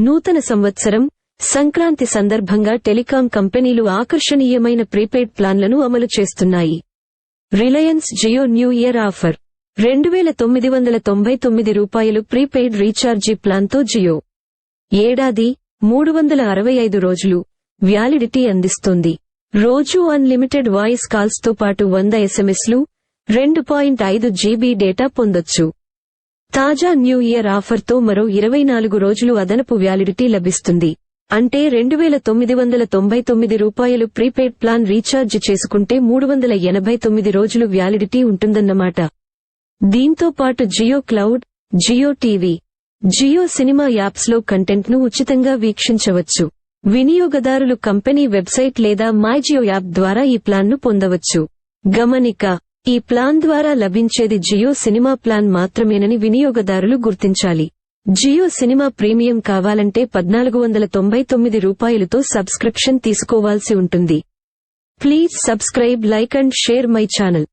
నూతన సంవత్సరం సంక్రాంతి సందర్భంగా టెలికాం కంపెనీలు ఆకర్షణీయమైన ప్రీపెయిడ్ ప్లాన్లను అమలు చేస్తున్నాయి. Reliance Jio new year offer. రెండు వేల తొమ్మిది వందల తొంభై తొమ్మిది రూపాయలు ప్రీపెయిడ్ రీఛార్జీ ప్లాన్తో జియో. ఏడాది మూడు వందల అరవై ఐదు రోజులు వ్యాలిడిటీ అందిస్తుంది. రోజూ అన్లిమిటెడ్ వాయిస్ కాల్స్తో పాటు వంద ఎస్ఎంఎస్లు రెండు పాయింట్ ఐదు జీబీ డేటా పొందొచ్చు. తాజా న్యూ ఇయర్ ఆఫర్తో మరో ఇరవై నాలుగు రోజులు అదనపు వ్యాలిడిటీ లభిస్తుంది. అంటే రెండు వేల తొమ్మిది వందల తొంభై తొమ్మిది రూపాయలు ప్రీపెయిడ్ ప్లాన్ రీఛార్జ్ చేసుకుంటే మూడు వందల ఎనభై తొమ్మిది రోజులు వ్యాలిడిటీ ఉంటుందన్నమాట. దీంతో పాటు Jio cloud Jio TV Jio cinema యాప్స్లో కంటెంట్ను ఉచితంగా వీక్షించవచ్చు. వినియోగదారులు కంపెనీ వెబ్సైట్ లేదా మై జియో యాప్ ద్వారా ఈ ప్లాన్ను పొందవచ్చు. గమనిక ఈ ప్లాన్ ద్వారా లభించేది జియో సినిమా ప్లాన్ మాత్రమేనని వినియోగదారులు గుర్తించాలి. జియో సినిమా ప్రీమియం కావాలంటే పద్నాలుగు వందల తొంభై తొమ్మిది రూపాయలతో సబ్స్క్రిప్షన్ తీసుకోవాల్సి ఉంటుంది. Please subscribe like and share my channel.